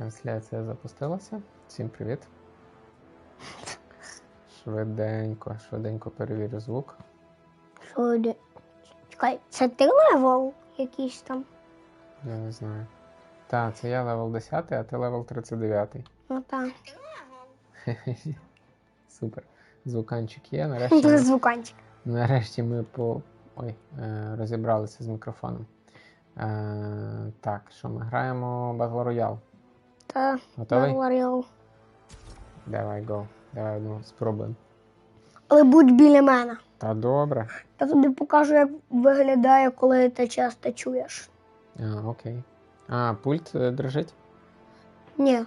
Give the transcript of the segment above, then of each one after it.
Трансляція запустилася. Всім привіт. Швиденько, швиденько перевірю звук. Де? Чекай, це ти левел якийсь там? Я не знаю. Так, це я левел 10, а ти левел 39. Ну так. Супер. Звуканчик є. Нарешті, ми- Звуканчик. нарешті ми по... Ой, е, розібралися з мікрофоном. Е, так, що ми граємо Battle Royale. Та Готовий? говорив. Давай, go. Давай одну спробуємо. Але будь біля мене. Та добре. Я тобі покажу, як виглядає, коли ти часто чуєш. А, окей. А, пульт е, дрожить? Ні.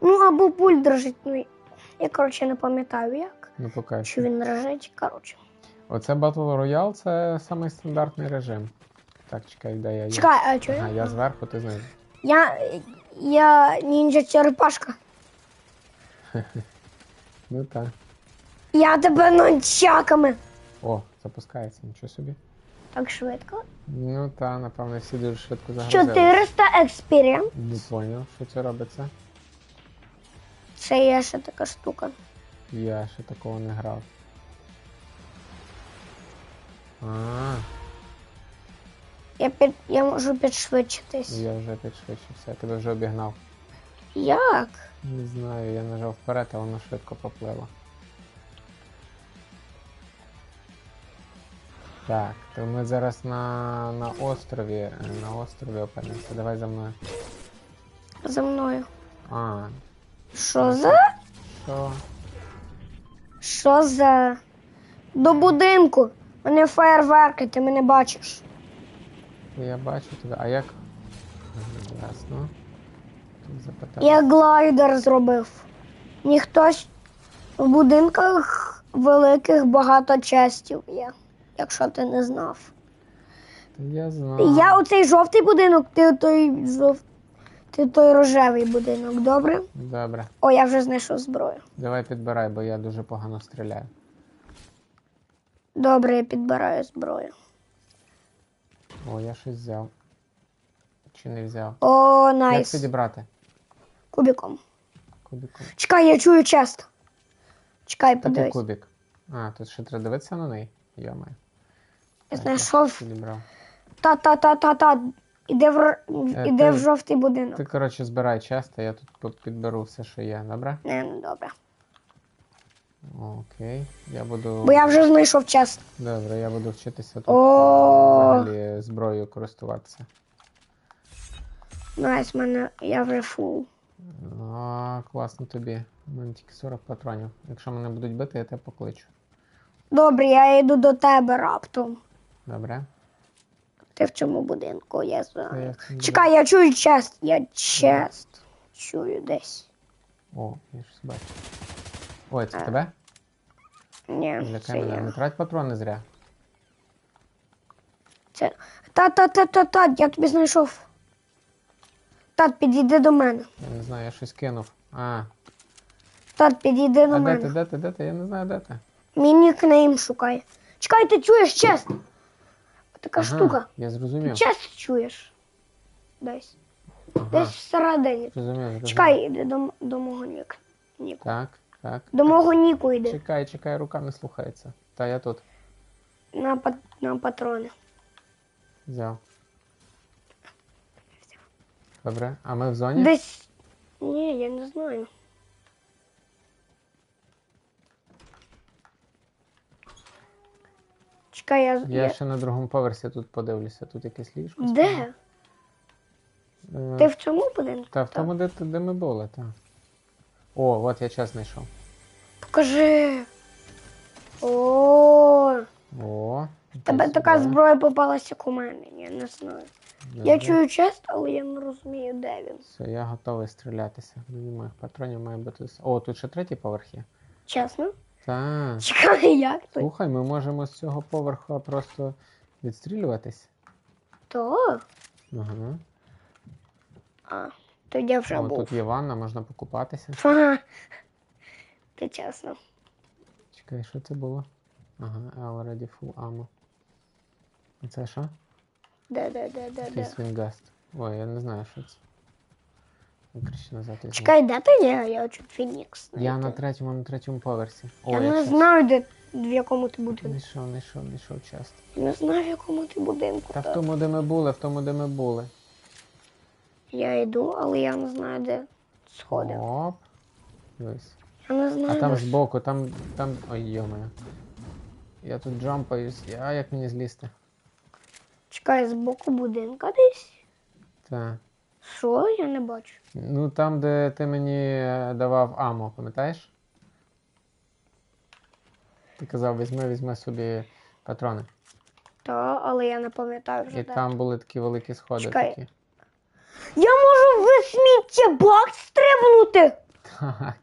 Ну або пульт дрожить. Ну, я, коротше, не пам'ятаю як. Ну, поки Чи що. він дрожить, коротше. Оце Battle Royale це самий стандартний режим. Так, чекай, де я є. Чекай, а чого? Ага, я зверху, ти знизу. Я. Я ніндзя черепашка. Ну так. Я тебе нончаками. О, запускається, нічого собі. Так швидко. Ну та, напевно, всі дуже швидко загрузили. 400 експірієнс. Не поняв, що це робиться. Це є ще така штука. Я ще такого не грав. А, Я, під, я можу підшвидшитись. я вже підшвидшився, я тебе вже обігнав. Як? Не знаю, я нажав вперед, а воно швидко поплило. Так, то ми зараз на, на острові. На острові опинимося. Давай за мною. За мною. А, Що за? що? Що за? До будинку. Мене фаєрверки, ти мене бачиш. Я бачу тебе. А як? Ясно. Я глайдер зробив. Ніхтось в будинках великих багато частів є, якщо ти не знав. Я знаю. Я оцей жовтий будинок, ти той жов... ти той рожевий будинок, добре? Добре. О, я вже знайшов зброю. Давай підбирай, бо я дуже погано стріляю. Добре, я підбираю зброю. О, я щось взяв. Чи не взяв? О, найс. Як найс. підібрати? Кубіком. Кубиком. Чекай, я чую чест. Чекай, Такий подивись. кубик. А, тут ще треба дивитися на неї. Йомаю. Я знайшов. Та-та-та-та-та. Іде в, Е, іде ти- в жовтий будинок. Ти, коротше, збирай часто, я тут по- підберу все, що є, добре? Не, не добре. Окей. Я буду. Бо я вже знайшов чест. Добре, я буду вчитися тут О. взагалі зброєю користуватися. Найс, мене я вже фул. А, класно тобі. У мене тільки 40 патронів. Якщо мене будуть бити, я тебе покличу. Добре, я йду до тебе раптом. Добре? Ти в цьому будинку, я знаю. Чекай, я чую чест. Я чест. Чую десь. О, я щось бачу. Ой, це А, тебе? Ні, Для це мене. Не трать патрони зря. Це... Та-та-та-та-та, я тобі знайшов. Тат, підійди до мене. Я не знаю, я щось кинув. А, Тат, підійди до а де мене. ти, де ти, де ти? Я не знаю, де ти. Мій нікнейм шукай. Чекай, ти чуєш чест? Така Ага, штука. Я зрозумів. Чест чуєш. Десь. Ага, Десь всередині. зрозумів, зрозумів. Чекай, іди до, до мого нік. Ніку. Так, так. До мого ніку йди. Чекай, чекай, рука не слухається. Та я тут На, пат- на патрони. взяв. Добре, а ми в зоні? Десь. Ні, я не знаю. Чекай, я. Я я... ще на другому поверсі тут подивлюся, тут якесь ліжко. Де? Е, Ти в цьому будинку? Та в тому, де, де ми були, так. О, от я час знайшов. Покажи. О, О, тебе така зброя попалася у мене, я не знаю. Я чую чест, але я не розумію, де він. Все, я готовий стрілятися. Моїх патронів має бути. О, тут ще третій поверх є. Чесно? Так. Чекай, як то? Слухай, ми можемо з цього поверху просто відстрілюватись. То? Ага. А, тоді я вже О, був. тут є ванна, можна покупатися. Ага. Ти чесно. Чекай, що це було? Ага, already full ammo. А це що? Де, де, де, де, де. Якийсь вінгаст. Ой, я не знаю, що це. Краще назад візьму. Чекай, де ти є? Я хочу Фінікс. Я на знайти. третьому, на третьому поверсі. О, Я не щас- знаю, де в якому ти будинку. Не йшов, не йшов, не йшов часто. Я не знаю, в якому ти будинку. Та в так. тому, де ми були, в тому, де ми були. Я йду, але я не знаю, де сходи. Оп. Дивись. Я не знаю. А там збоку, там, там. Ой, йомаю. Я тут джампаюсь. А як мені злізти? Чекай, з боку будинка десь. Та. Що? Я не бачу. Ну там, де ти мені е, давав амо, пам'ятаєш? Ти казав, візьми, візьми собі патрони. Та, але я не пам'ятаю вже І де. там були такі великі сходи Чекай. такі. Я можу в сміттєбак стрибнути! Так.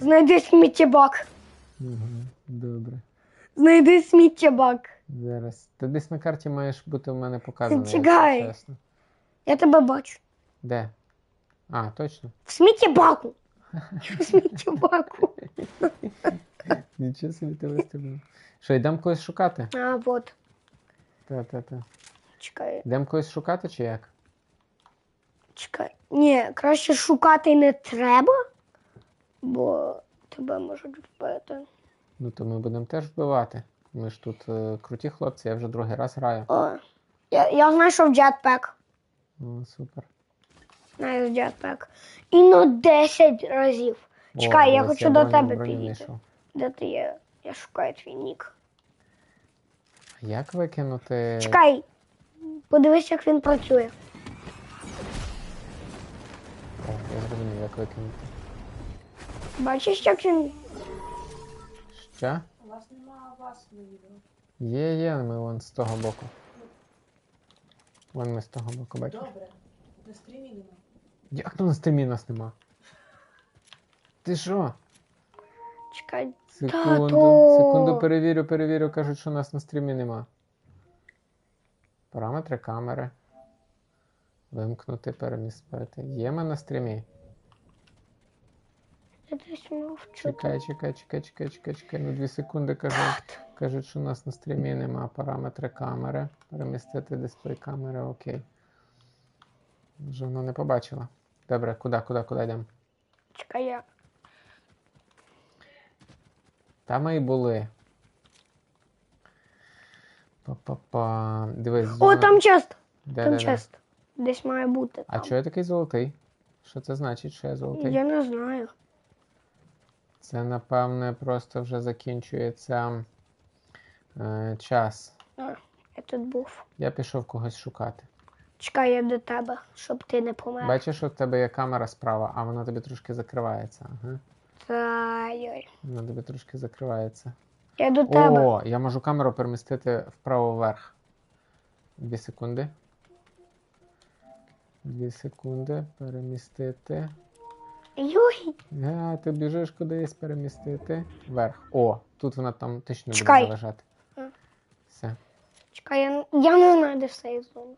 Знайди сміттєбак. Угу. Добре. Знайди сміттєбак. Зараз. Ти десь на карті маєш бути в мене показано. Чекай. якщо чесно. Я тебе бачу. Де? А, точно. В сміттєбаку. В сміттєбаку. Нічого собі ти вистрілив. Що, йдемо когось шукати? А, от. Та-та-та. Чекай, Йдемо когось шукати чи як? чекай. Ні, краще шукати не треба, бо тебе можуть вбити. Ну то ми будемо теж вбивати. Ми ж тут е, круті хлопці, я вже другий раз граю. О, я, я знайшов джетпек. О, супер. Знайшов джетпек. І на 10 разів. Чекай, я ось хочу до броню- тебе броню підійти. знайшов. Де ти є? Я шукаю твій нік. Як викинути. Чекай, подивись, як він працює. О, я зрозумів, як викинути. Бачиш, як він. Що? У вас нема вас на відео. Є, є, ми вон з того боку. Вон ми з того боку, бачиш? Добре. На стрімі нема. Як то на стрімі нас нема? Ти що? Чекай. Секунду, Тато! секунду перевірю, перевірю, кажуть, що нас на стрімі нема. Параметри камери. Вимкнути, перемістити. Є ми на стрімі. Я десь мовчу. Чекай, чекай, чекай, чекай, чекай, чекай. Ну дві секунди кажуть. Кажуть, що у нас на стрімі нема параметри камери. Перемістити дисплей камери, окей. Вже вона не побачила. Добре, куди, куди, куди йдемо? Чекай, я. Там ми і були. Па-па-па. Дивись. О, зона- там чест! Де, Там де, де? чест. Десь має бути. А там. чого я такий золотий? Що це значить, що я золотий? Я не знаю. Це, напевне, просто вже закінчується е, час. А, я тут був. Я пішов когось шукати. Чекай, я до тебе, щоб ти не помер. Бачиш, що в тебе є камера справа, а вона тобі трошки закривається. Ага. Та, йой. Вона тобі трошки закривається. Я до тебе. О, я можу камеру перемістити вправо вверх. Дві секунди. Дві секунди. Перемістити. Йой. А, ти біжиш кудись перемістити. Вверх. О, тут вона там точно буде Чекай. заважати. А. Все. Чекай, я, я не знаю, де сейф зона.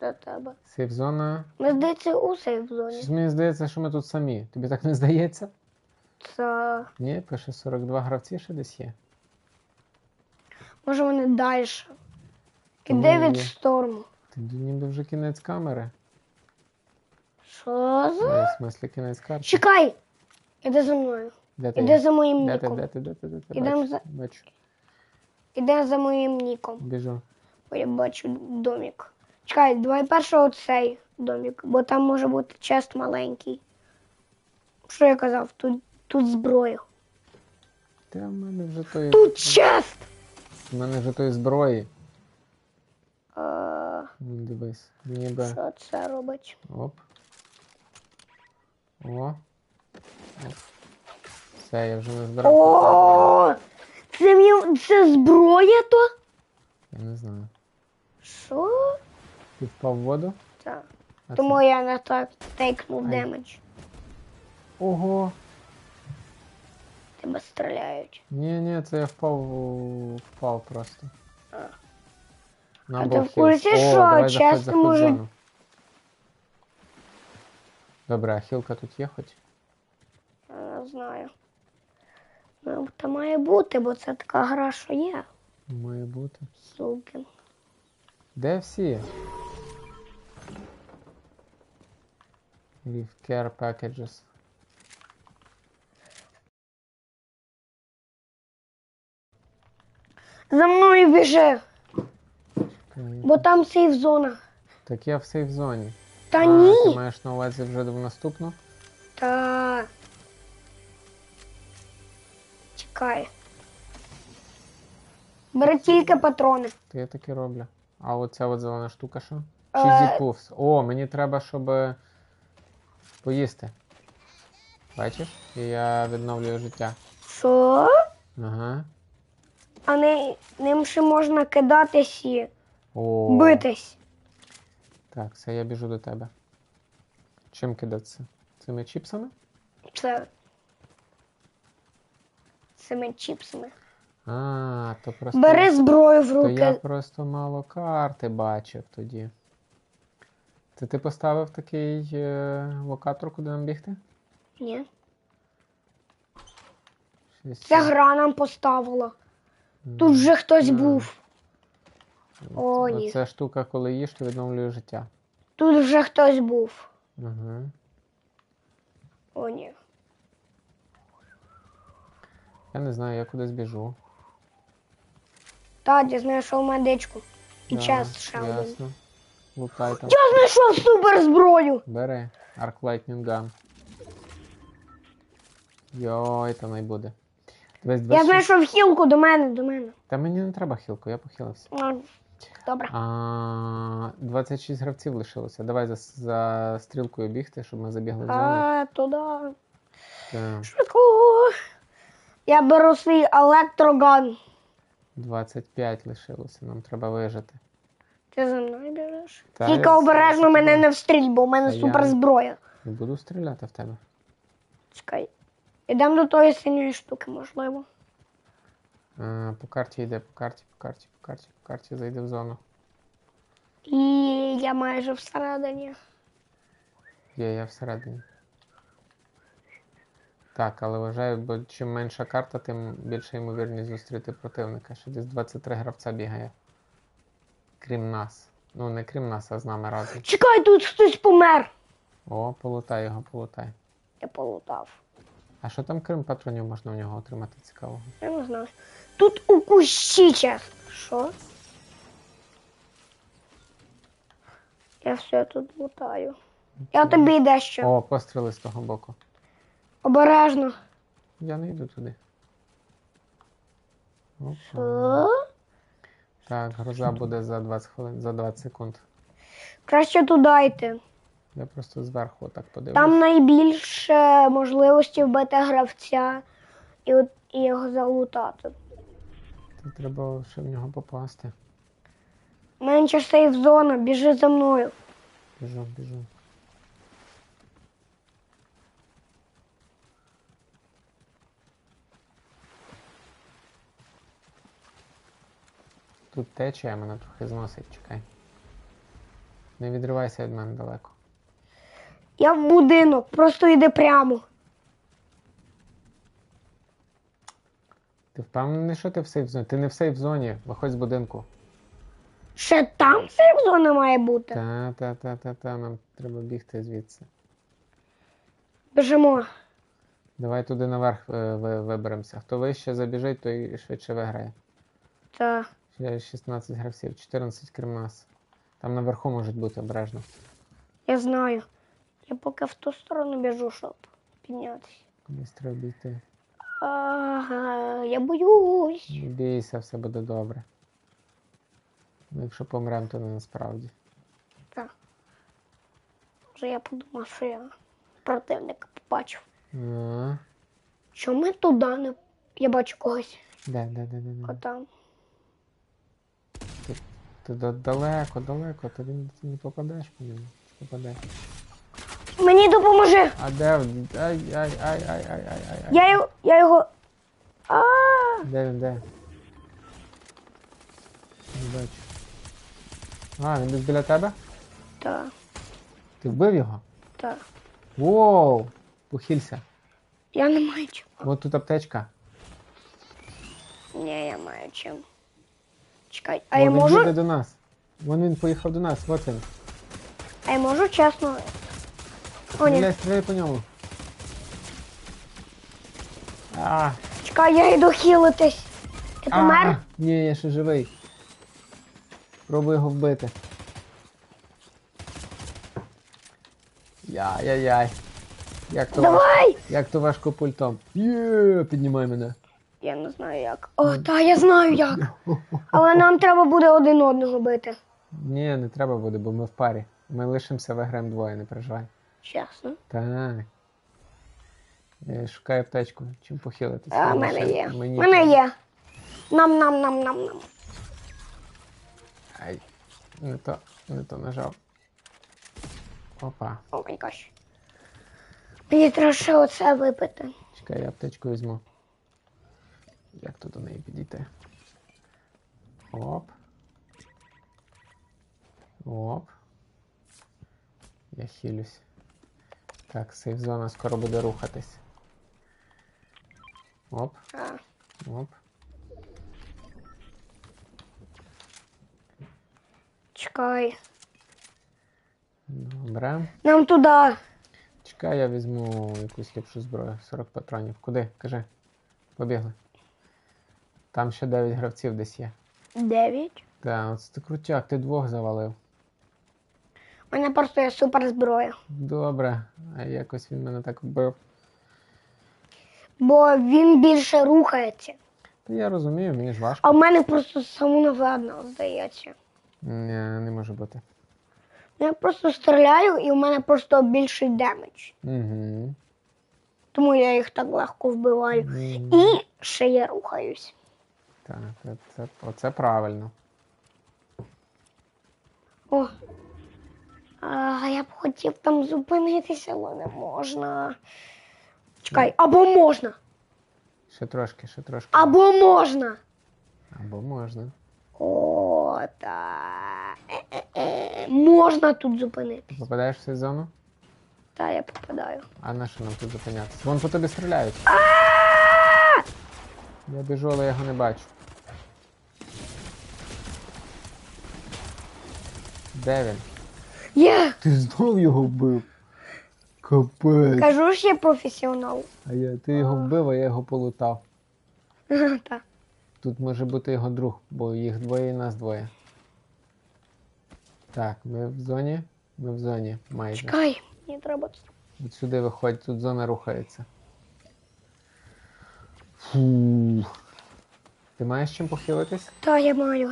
До тебе. Сейф зона. Ми здається у сейф зоні. Щось мені здається, що ми тут самі. Тобі так не здається? Це Ні, пише 42 гравці ще десь є. може вони далі. Тому від є. шторму. Тоді ніби вже кінець камери. Що за? В смислі кінець карти. Чекай! Іди за мною. Де ти? Іди є? за моїм Де ти, ніком. де ти, де ти, де ти? Ідем Бачу, за- бачу. Іди за моїм ніком. Біжу. Бо я бачу домик. Чекай, давай перше оцей домик, бо там може бути чест маленький. Що я казав? Тут, тут зброя. Та в мене вже тої. Тут чест! В мене вже тої зброї. Е, дивись. Ніби. що це робить? Оп. О. Все, я вже не збирав. О! Це, мені- це зброя то? Я не знаю. Що? Ти впав в воду? Так. А Тому це- я не так тейкнув демедж. Ого! Тебе стріляють. Ні, ні, це я впав, впав просто. А. Нам А ти в курсі, що чесно можуть-. Добре, а хілка тут є хоч? Я знаю. Ну, то має бути, бо це така гра, що є. Має бути. Сукін. Де всі? Leave care packages. За мною біжи! Бо там сейф зона. Так я в сейф зоні. Та а, ні. Ти маєш на увазі вже в наступну? Та. Чекай. Бери тільки патрони. То я так і роблю. А оця от зелена штука що? Е. Cheesy Puffs. О, мені треба, щоб е, поїсти. Бачиш? І я відновлюю життя. Що? Ага. А не, ним ще можна кидатись і О, битись. Так, все, я біжу до тебе. Чим кидатися? Цими чіпсами? Це. Цими чіпсами. А, то просто. Бери зброю в То я просто мало карти бачив тоді. Це ти поставив такий е, локатор, куди нам бігти? Ні. Ця гра нам поставила. Тут вже хтось був. О, ні. Оце штука, коли їш, то відновлює життя. Тут вже хтось був. Угу. О, ні. Я не знаю, я кудись біжу. Таді знайшов медичку. І Да, час ще один. Ясно. Лутай там. Я знайшов суперзброю! Бери. Arc Lightning Gun. Йой, та не буде. Дивись, Я 26 знайшов хілку до мене, до мене. Та мені не треба хілку, я похилився. А, Добре. А, 26 гравців лишилося. Давай за, за стрілкою бігти, щоб ми забігли в зону. А, туди. Так, Швидко. Я беру свій електроган. 25 лишилося, нам треба вижити. Ти за мною біжиш? Та Тільки я обережно мене не встріль, бо в мене Та я- суперзброя. Не буду стріляти в тебе. Чекай. Ідемо до тої синьої штуки, можливо. А, по карті йде, по карті, по карті, по карті, по карті, зайде в зону. І я майже всередині. Є, я всередині. Так, але вважаю, бо чим менша карта, тим більша ймовірність зустріти противника. Ще десь 23 гравця бігає. Крім нас. Ну, не крім нас, а з нами разом. Чекай, тут хтось помер. О, полутай його, полутай. Я полутав. А що там крім патронів можна в нього отримати цікавого? Я не знаю. Тут у кущі час. Що? Я все тут лутаю. Я тобі дещо. О, постріли з того боку. Обережно. Я не йду туди. Опа. Що? Так, гроза буде за 20 хвилин, за 20 секунд. Краще туди йти. Я просто зверху так подивлюсь. Там найбільше можливості вбити гравця і, от, і його залутати. Тут треба ще в нього попасти. Менше сейф зона, біжи за мною. Біжу, біжу. Тут течія мене трохи зносить, чекай. Не відривайся від мене далеко. Я в будинок, просто йди прямо. Ти впевнений, що ти в сейф зоні? Ти не в сейф зоні, виходь з будинку. Ще там сейф зона має бути. Та, та, та, та, та, нам треба бігти звідси. Біжимо. Давай туди наверх е, ви- виберемося. Хто вище забіжить, той швидше виграє. Та. Ще 16 гравців, 14 крім нас. Там наверху можуть бути обережно. Я знаю. Я поки в ту сторону біжу, щоб піднятися. Кудись треба. Ага, я боюсь. Не бійся, все буде добре. Ну, якщо помрем, то не насправді. Так. Вже я подумав, що я противника побачив. А, Що ми туди не. Я бачу когось. де, де, де, де, де? Отам. Ти да- далеко, далеко, ти не, ти не попадеш по ньому. Попадеш. Мені допоможи! А де? в- Ай, ай, ай, ай, ай, ай, ай. Я його. Я його. А, Де він, де? Не бачу. А, він десь біля тебе? та, Ти вбив його? та. Воу! Похилься. Я не маю чим. От тут аптечка. Ні, я маю чим. Чекай, а О, я він можу. їде до нас. Вон він поїхав до нас, от він. А я можу чесно. О, ні. Стріляй, стріляй по ньому. А, Чекай, я йду хілитись. Ти а, помер? Ні, я ще живий. Пробую його вбити. Яй-яй-яй. Як то, важ... Давай! Як то важко пультом. Є, піднімай мене. Я не знаю як. О, та я знаю як. Але нам треба буде один одного бити. Ні, не треба буде, бо ми в парі. Ми лишимося, виграємо двоє, не переживай. Чесно. Так. Я шукаю аптечку, чим похилитися. А, в мене є. В мене є. Нам, нам, нам, нам, нам. Ай, не то, не то нажав. Опа. О май гаш. Мені треба ще оце випити. Чекай, я аптечку візьму. Як тут до неї підійти? Оп. Оп. Я хилюсь. Так, сейф зона скоро буде рухатись. Оп, оп. чекай. Добре. Нам туди. Чекай, я візьму якусь ліпшу зброю. 40 патронів. Куди? Кажи. Побігли. Там ще 9 гравців десь є. Дев'ять. Так, от ти крутяк, ти двох завалив. У мене просто є супер зброя. Добре, а якось він мене так вбив. Бо він більше рухається. Та я розумію, мені ж важко. А в мене просто самонавладно, здається. Ні, не може бути. Я просто стріляю і в мене просто більший демедж. Угу. Тому я їх так легко вбиваю. Мгм. І ще я рухаюсь. Так, це, це, оце правильно. О. Я б хотів там зупинитися, але не можна. Чекай, або можна. Ще трошки, ще трошки. Або можна. Або можна. О. Е-е-е. Можна тут зупинити. Ти попадаєш в цю зону? Та я попадаю. А на що нам тут зупинятися? Вон по тобі стріляють. Я біжу, але я його не бачу. Де він? Є! Ти знов його вбив. Капець. Кажу ж я професіонал. А я, ти його вбив, а я його полутав. Так. Тут може бути його друг, бо їх двоє і нас двоє. Так, ми в зоні. Ми в зоні майже. Чекай, мені треба. От сюди виходь, тут зона рухається. Фу. Ти маєш чим похилитись? Та я маю.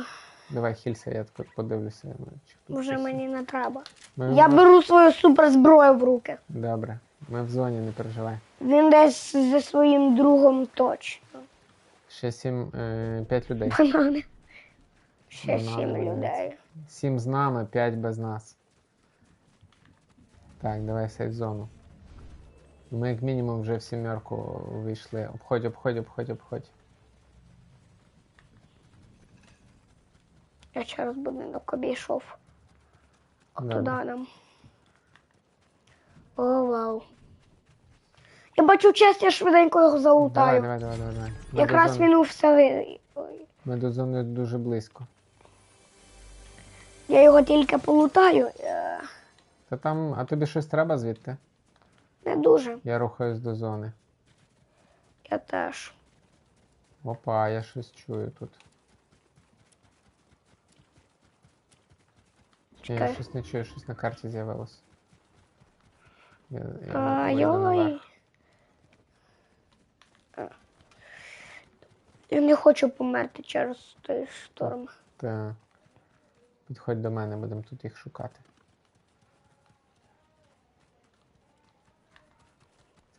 Давай хилься, я тепер подивлюся. чи тут Вже щось мені не треба. Ми, Я ми- беру свою суперзброю в руки. Добре. Ми в зоні, не переживай. Він десь зі своїм другом точно. Ще сім, е, п'ять людей. Банани. Ще Банани, сім молодець. людей. Сім з нами, п'ять без нас. Так, давай сейф зону. Ми як мінімум вже в сімерку вийшли. Обходь, обходь, обходь, обходь. Я через будинок обійшов. Туди нам. О, вау. Я бачу честь, я швиденько його залутаю. давай, давай, давай. давай. Ми Якраз до зони, він у все. Ми до зони дуже близько. Я його тільки полутаю. е, Та там, а тобі щось треба звідти? Не дуже. Я рухаюсь до зони. Я теж. Опа, я щось чую тут. Я Чекай. щось не чую, щось на карті з'явилось. Я, я А, вийду наверх. йой. А. Я не хочу померти через той шторм. Та. Підходь до мене, будемо тут їх шукати.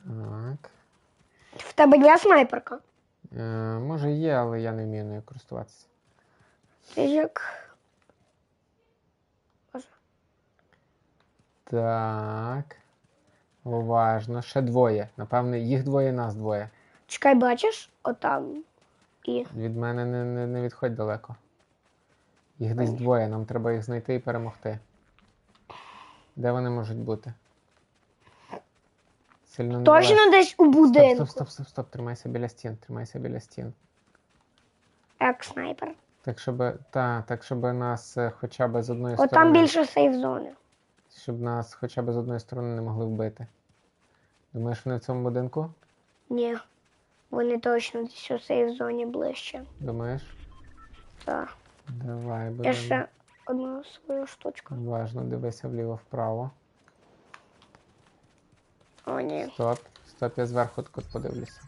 Так. В тебе є снайперка? Е, може є, але я не вмію нею користуватися. Ти ж як. Так. Уважно. Ще двоє. Напевне, їх двоє, нас двоє. Чекай, бачиш? Отам. І. Від мене не, не, не відходь далеко. Їх десь двоє, нам треба їх знайти і перемогти. Де вони можуть бути? Сильно Точно далеко. десь у будинку. стоп, стоп, стоп, стоп. Тримайся біля стін, тримайся біля стін. Як снайпер. Так, щоб, та, так, щоб нас е, хоча б з одної Отам сторони. більше сейф зони. Щоб нас хоча б з одної сторони не могли вбити. Думаєш, вони в цьому будинку? Ні. Вони точно десь у цій зоні ближче. Думаєш? Так. Давай, Я ще одну свою штучку. Уважно дивися вліво-вправо. О, ні. Стоп. Стоп, я зверху так подивлюся.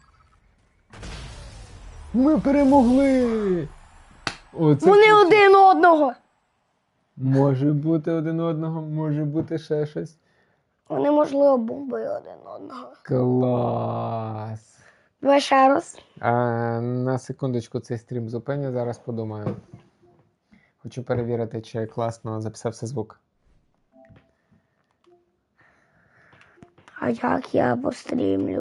Ми перемогли! Оце Вони один одного. Може бути один одного, може бути ще щось. Вони, можливо, бомбили один одного. Клас! Давай ще раз. А, на секундочку цей стрім зупиню, зараз подумаю. Хочу перевірити, чи класно записався звук. А як я пострімлю?